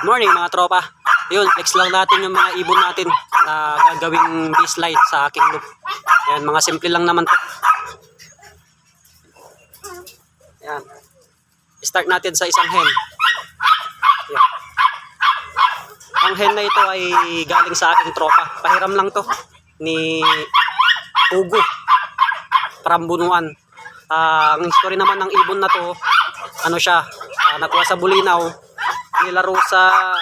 Good morning mga tropa. Yun, flex lang natin yung mga ibon natin na gagawing baseline sa aking loop. Yan, mga simple lang naman to. Yan. Start natin sa isang hen. Yan. Ang hen na ito ay galing sa aking tropa. Pahiram lang to ni Ugo. Prambunuan. Ah, ang story naman ng ibon na to, ano siya, ah, nakuha sa Bulinaw, nilaro sa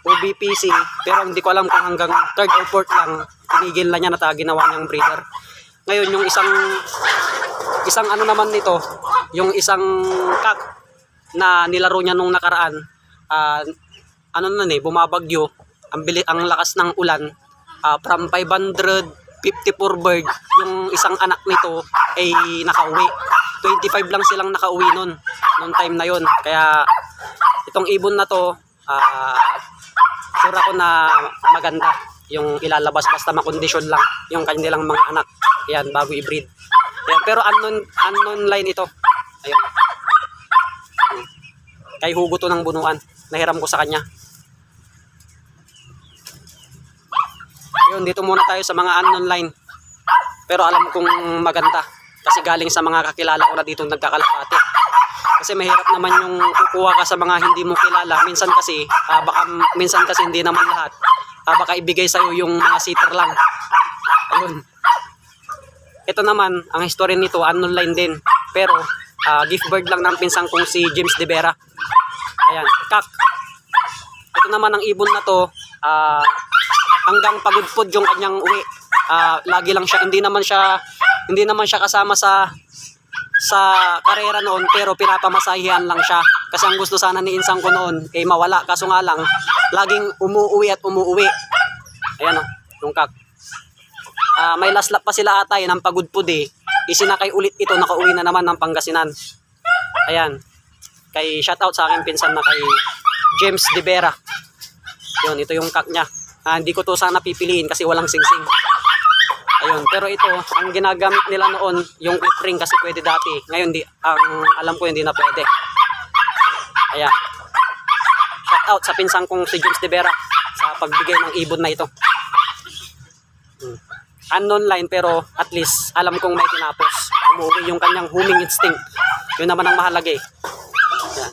OBPC, pero hindi ko alam kung hanggang third or fourth lang, tinigil na niya na ta, ginawa niyang breeder. Ngayon, yung isang, isang ano naman nito, yung isang kak na nilaro niya nung nakaraan, ah, ano na eh, bumabagyo, ang, bili, ang lakas ng ulan, ah, from 554 bird, yung isang anak nito ay nakauwi. 25 lang silang nakauwi nun, nung time na yon Kaya itong ibon na to, ah, sure ako na maganda yung ilalabas basta makondisyon lang yung kanilang mga anak. Yan, bago i-breed. Pero unknown, unknown line ito. Ayun. Kay Hugo to ng bunuan. Nahiram ko sa kanya. Yun, dito muna tayo sa mga unknown line. Pero alam kong maganda. Kasi galing sa mga kakilala ko na dito nagkakalapati. Kasi mahirap naman yung kukuha ka sa mga hindi mo kilala. Minsan kasi, ah, baka, minsan kasi hindi naman lahat. Ah, baka ibigay sa'yo yung mga sitter lang. Ayun. Ito naman, ang history nito, unknown line din. Pero, ah, gift bird lang ng pinsang kong si James De Vera. Ayan, kak. Ito naman ang ibon na to, ah, hanggang pagudpod yung kanyang uwi. Ah, lagi lang siya, hindi naman siya, hindi naman siya kasama sa sa karera noon pero pinapamasahihan lang siya. Kasi ang gusto sana ni Insang ko noon ay mawala. Kaso nga lang, laging umuuwi at umuuwi. Ayan o, yung kak. Ah, may last lap pa sila atay ng pagudpod eh. Isinakay ulit ito, nakauwi na naman ng Pangasinan. Ayan. Kay shoutout sa aking pinsan na kay James De Vera. Yun, ito yung kak niya. Ah, hindi ko to sana pipiliin kasi walang singsing. Ayun, pero ito, ang ginagamit nila noon, yung clip ring kasi pwede dati. Ngayon, di, ang alam ko hindi na pwede. Ayan. Shout out sa pinsang kong si James De Vera sa pagbigay ng ibon na ito. Hmm. Unknown line pero at least alam kong may tinapos. Umuwi yung kanyang homing instinct. Yun naman ang mahalaga eh. Ayan.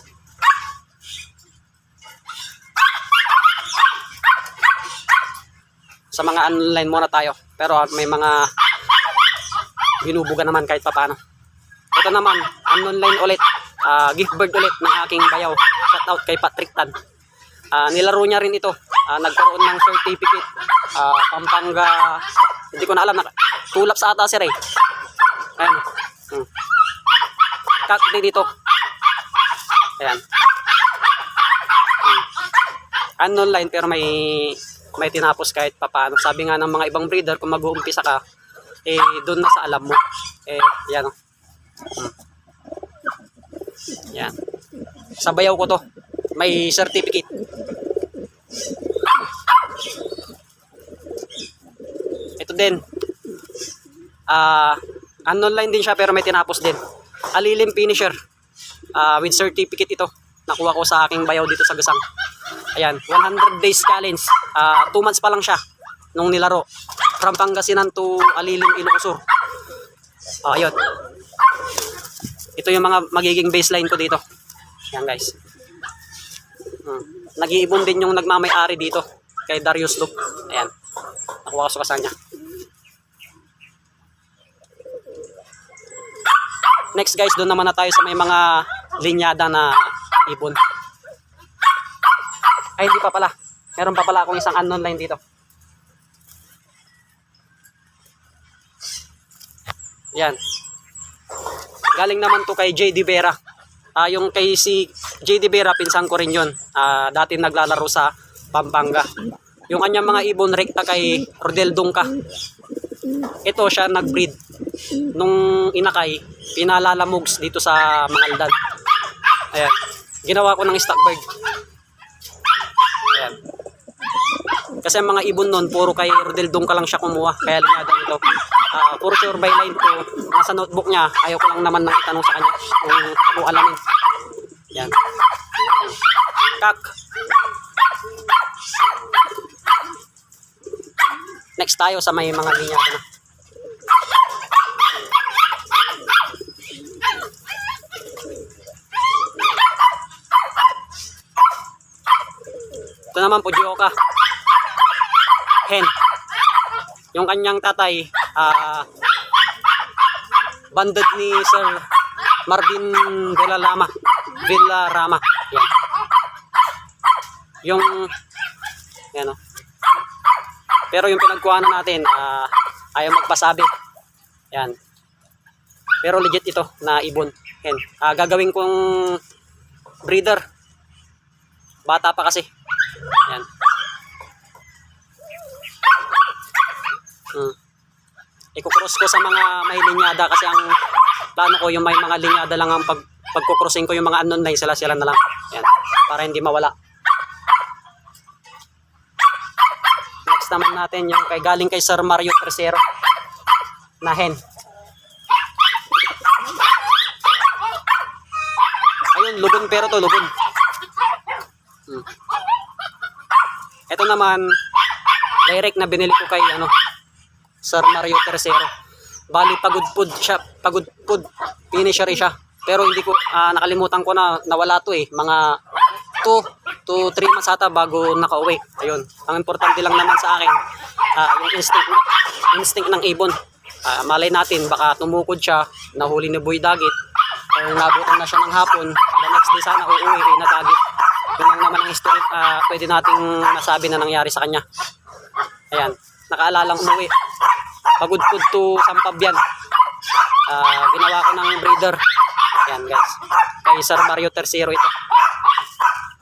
Sa mga online muna tayo. Pero may mga binubuga naman kahit papano. Ito naman, unknown line ulit. Ah, gift bird ulit ng aking bayaw. Shout out kay Patrick Tan. Ah, nilaro niya rin ito. Ah, nagkaroon ng certificate. Ah, Pampanga. Hindi ko na alam. Na, tulap sa ata si Ray. Ayan. Hmm. Cut dito. Ayan. Hmm. Unknown line pero may may tinapos kahit papaano. Sabi nga ng mga ibang breeder, kung mag-uumpisa ka, eh, doon na sa alam mo. Eh, yan o. Hmm. Yan. Sa bayaw ko to. May certificate. Ito din. Ah, unknown line din siya pero may tinapos din. Alilim finisher. Ah, with certificate ito. Nakuha ko sa aking bayaw dito sa Gasang. Ayan, 100 days challenge. Ah, 2 months pa lang siya nung nilaro. From Pangasinan to Alilim, Ilocosur. Oh, ayun. Ito yung mga magiging baseline ko dito. Yan guys. Hmm. Nag-iibon din yung nagmamay-ari dito kay Darius Loop. Ayan. Nakuha ko sa kasanya. Next guys, doon naman na tayo sa may mga linyada na ibon. Ay, hindi pa pala. Meron pa pala akong isang unknown line dito. Yan. Galing naman to kay JD Vera. Ah, yung kay si JD Vera, pinsan ko rin yun. Ah, dati naglalaro sa Pampanga. Yung kanyang mga ibon rekta kay Rodel Dungka. Ito siya nag-breed. Nung inakay, pinalalamogs dito sa Mangaldan. Ayan. Ginawa ko ng stock bird. Ayan. Kasi ang mga ibon nun, puro kay Rodel Dungka lang siya kumuha. Kaya linyada nito. Ah, puro sure by line ko. Nasa notebook niya, ayaw ko lang naman nang itanong sa kanya kung, kung alamin. Yan. Kak. Next tayo sa may mga linya na. Ito naman po, Gioka. Hen. Yung kanyang tatay, ah, banded ni Sir Marvin Villalama. Villarama. Yan. Yung, yan o. Pero yung pinagkuhanan natin, ah, ayaw magpasabi. Yan. Pero legit ito na ibon. Hen. Ah, gagawin kong breeder. Bata pa kasi. Yan. Hmm. Iko-cross ko sa mga may linyada kasi ang plano ko yung may mga linyada lang ang pag pagko-crossing ko yung mga unknown line sila sila na lang. Yan. Para hindi mawala. Next naman natin yung kay galing kay Sir Mario Tercero na hen. Ayun, lubon pero to, lubon. Hmm. Ito naman, direct na binili ko kay ano, Sir Mario Tercero. Bali, pagod food siya, pagod food, finisher siya. Pero hindi ko, ah, nakalimutan ko na, nawala to eh. Mga 2 to 3 months ata bago nakauwi. Ayun. Ang importante lang naman sa akin, ah, yung instinct, instinct ng ibon. Ah, malay natin, baka tumukod siya, nahuli ni Boy Dagit, o nabutan na siya ng hapon, the next day sana uuwi, eh, na Dagit. Yun lang naman ang history, ah, pwede nating masabi na nangyari sa kanya. Ayan, nakaalalang umuwi. Food to Sampabyan. Ah, ginawa ko ng breeder. Ayan guys. Kay Sir Mario Tercero ito.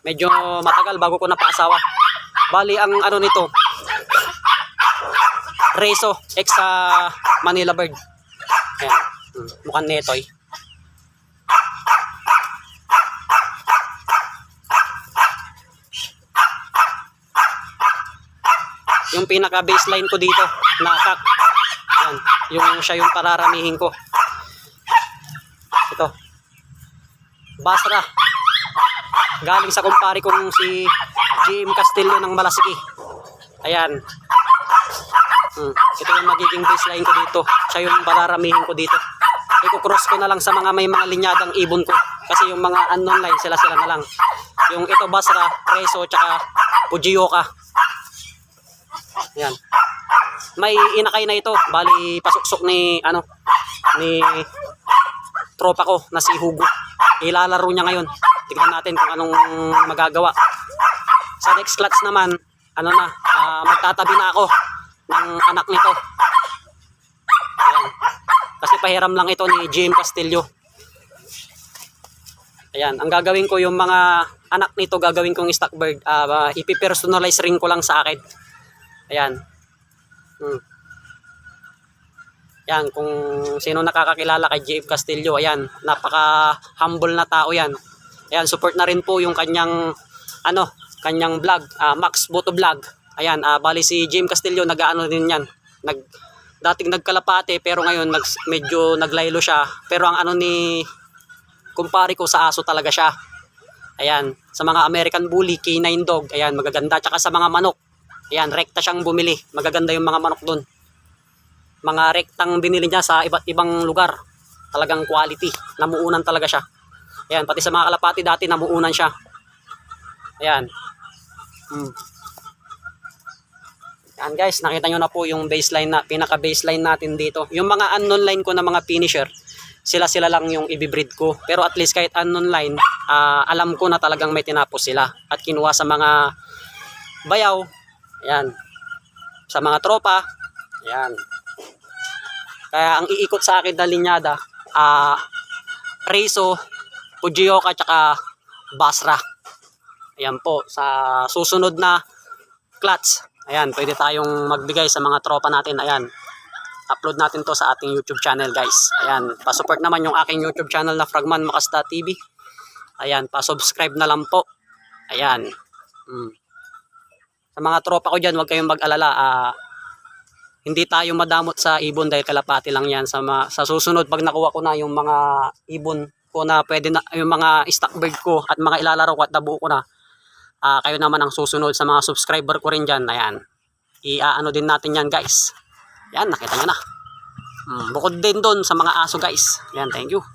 Medyo matagal bago ko napaasawa. Bali ang ano nito. Reso ex sa Manila Bird. Ayan. Hmm, mukhang netoy. Yung pinaka baseline ko dito na kak. Yan, yung siya yung pararamihin ko. Ito. Basra. Galing sa kumpare kong si GM Castillo ng Malasiki. Ayan. Hmm. Ito yung magiging baseline ko dito. Siya yung pararamihin ko dito. Iko-cross ko na lang sa mga may mga linyadang ibon ko. Kasi yung mga unknown line, sila-sila na lang. Yung ito Basra, Preso, tsaka Fujioka. Ayan. May inakay na ito. Bali, pasuksok ni, ano, ni tropa ko na si Hugo. Ilalaro niya ngayon. Tignan natin kung anong magagawa. Sa next class naman, ano na, ah, magtatabi na ako ng anak nito. Ayan. Kasi pahiram lang ito ni Jim Castillo. Ayan, ang gagawin ko yung mga anak nito gagawin kong stock bird. Uh, ipipersonalize rin ko lang sa akin. Ayan. Hmm. Yan, kung sino nakakakilala kay JF Castillo, ayan, napaka-humble na tao yan. Ayan, support na rin po yung kanyang, ano, kanyang vlog, ah, Max Boto Vlog. Ayan, ah, bali si Jim Castillo, nag-ano din yan. Nag, dating nagkalapate, pero ngayon nag, medyo naglaylo siya. Pero ang ano ni, kumpare ko sa aso talaga siya. Ayan, sa mga American Bully, K9 Dog, ayan, magaganda. Tsaka sa mga manok, ayan, rekta siyang bumili. Magaganda yung mga manok doon mga rektang binili niya sa iba't ibang lugar. Talagang quality. Namuunan talaga siya. Ayan, pati sa mga kalapati dati namuunan siya. Ayan. Hmm. Ayan guys, nakita nyo na po yung baseline na, pinaka baseline natin dito. Yung mga unknown line ko na mga finisher, sila sila lang yung ibibreed ko. Pero at least kahit unknown line, ah, alam ko na talagang may tinapos sila. At kinuha sa mga bayaw, ayan, sa mga tropa, ayan, kaya ang iikot sa akin na linyada, ah, Rezo, Fujioka, tsaka Basra. Ayan po, sa susunod na clutch, ayan, pwede tayong magbigay sa mga tropa natin. Ayan, upload natin to sa ating YouTube channel guys. Ayan, pa-support naman yung aking YouTube channel na Fragman Makasta TV. Ayan, pa-subscribe na lang po. Ayan. Mm. Sa mga tropa ko dyan, huwag kayong mag-alala. Ah, hindi tayo madamot sa ibon dahil kalapati lang yan sa, ma- sa susunod pag nakuha ko na yung mga ibon ko na pwede na yung mga stock bird ko at mga ilalaro ko at nabuo ko na Ah, kayo naman ang susunod sa mga subscriber ko rin dyan. Ayan. I-ano din natin yan guys. Yan, nakita nyo na. Hmm, bukod din doon sa mga aso guys. Yan, thank you.